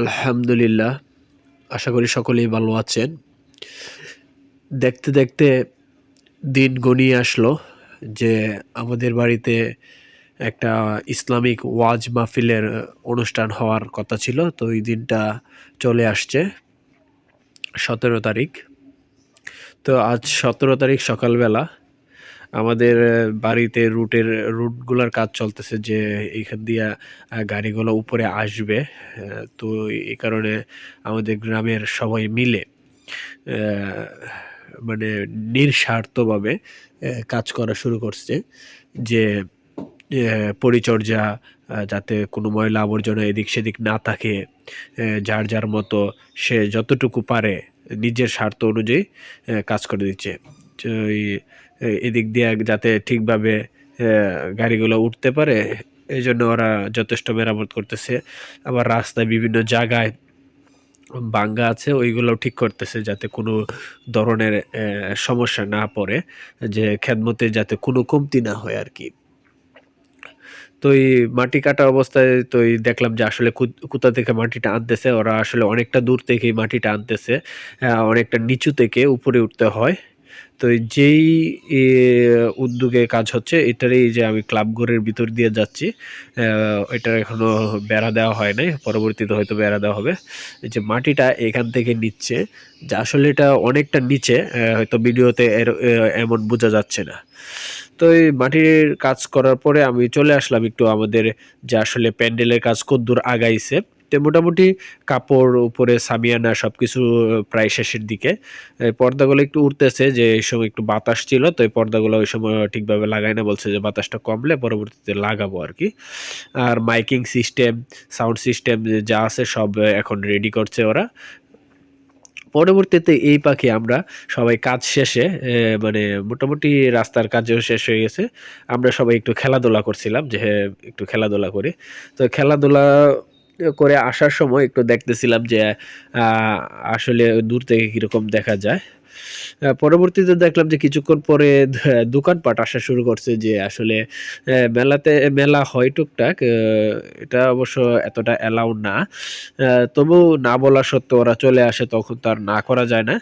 আলহামদুলিল্লাহ, আশা করি সকলেই ভালো আছেন। দেখতে দেখতে দিন গনিয়ে আসলো যে আমাদের বাড়িতে একটা ইসলামিক ওয়াজ মাহফিলের অনুষ্ঠান হওয়ার কথা ছিল, তো এই দিনটা চলে আসছে সতেরো তারিখ। তো আজ সতেরো তারিখ সকালবেলা আমাদের বাড়িতে রুটের, রুটগুলোর কাজ চলতেছে যে এইখান দিয়ে গাড়িগুলো উপরে আসবে তো এই কারণে আমাদের গ্রামের সবাই মিলে মানে নিঃস্বার্থভাবে কাজ করা শুরু করছে যে পরিচর্যা যাতে কোনো ময়লা আবর্জনা এদিক সেদিক না থাকে যার যার মতো সে যতটুকু পারে নিজের স্বার্থ অনুযায়ী কাজ করে দিচ্ছে। এদিক দিয়ে যাতে ঠিকভাবে গাড়িগুলো উঠতে পারে এই জন্য ওরা যথেষ্ট মেরামত করতেছে। আবার রাস্তায় বিভিন্ন জায়গায় বাঙ্গা আছে ওইগুলোও ঠিক করতেছে যাতে কোনো ধরনের সমস্যা না পড়ে, যে খেদমতে যাতে কোনো কমতি না হয় আর কি। তো এই মাটি কাটা অবস্থায় তো এই দেখলাম যে আসলে কোথা থেকে মাটিটা আনতেছে, ওরা আসলে অনেকটা দূর থেকেই মাটিটা আনতেছে অনেকটা নিচু থেকে উপরে উঠতে হয়। তো যেই উদ্যোগে কাজ হচ্ছে, এটারই যে আমি ক্লাব ঘরের ভিতর দিয়ে যাচ্ছি এটার এখনও বেড়া দেওয়া হয় নাই, পরবর্তীতে হয়তো বেড়া দেওয়া হবে। এই যে মাটিটা এখান থেকে নিচ্ছে, যে আসলে এটা অনেকটা নিচে হয়তো ভিডিওতে এমন বোঝা যাচ্ছে না। তো এই মাটির কাজ করার পরে আমি চলে আসলাম একটু আমাদের যে আসলে প্যান্ডেলের কাজ কদ্দূর আগাইছে। তো মোটামুটি কাপড়, উপরে সামিয়ানা সব কিছু প্রায় শেষের দিকে। পর্দাগুলো একটু উঠতেছে যে এই সময় একটু বাতাস ছিল, তো এই পর্দাগুলো ওই সময় ঠিকভাবে লাগাই না, বলছে যে বাতাসটা কমলে পরবর্তীতে লাগাবো আর কি। আর মাইকিং সিস্টেম, সাউন্ড সিস্টেম যা আছে সব এখন রেডি করছে ওরা। পরবর্তীতে এই পাখি আমরা সবাই কাজ শেষে মানে মোটামুটি রাস্তার কাজও শেষ হয়ে গেছে। আমরা সবাই একটু খেলাধুলা করছিলাম, যে একটু খেলাধুলা করি। তো খেলাধুলা করে আসার সময় একটু দেখতেছিলাম যে আসলে দূর থেকে কীরকম দেখা যায়। পরবর্তীতে দেখলাম যে কিছুক্ষণ পরে দোকানপাট আসা শুরু করছে যে আসলে মেলাতে, মেলা হয় টুকটাক এটা অবশ্য এতটা অ্যালাউ না। তবু না বলা সত্ত্বেও ওরা চলে আসে, তখন তার না করা যায় না।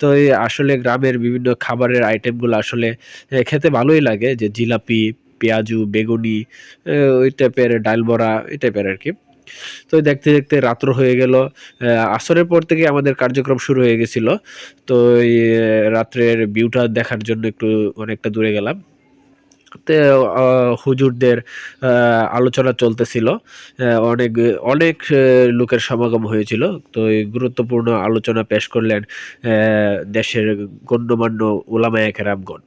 তো আসলে গ্রামের বিভিন্ন খাবারের আইটেমগুলো আসলে খেতে ভালোই লাগে। যে জিলাপি, পেঁয়াজু, বেগুনি ওই টাইপের ডাল বড়া এই টাইপের আর কি। তো দেখতে দেখতে রাত্র হয়ে গেল। আসরের পর থেকে আমাদের কার্যক্রম শুরু হয়ে গেছিল। তো রাত্রের ভিউটা দেখার জন্য একটু অনেকটা দূরে গেলাম। তে হুজুরদের আলোচনা চলতেছিল। অনেক অনেক লোকের সমাগম হয়েছিল। তো এই গুরুত্বপূর্ণ আলোচনা পেশ করলেন দেশের গণ্যমান্য ওলামায়ক রামগণ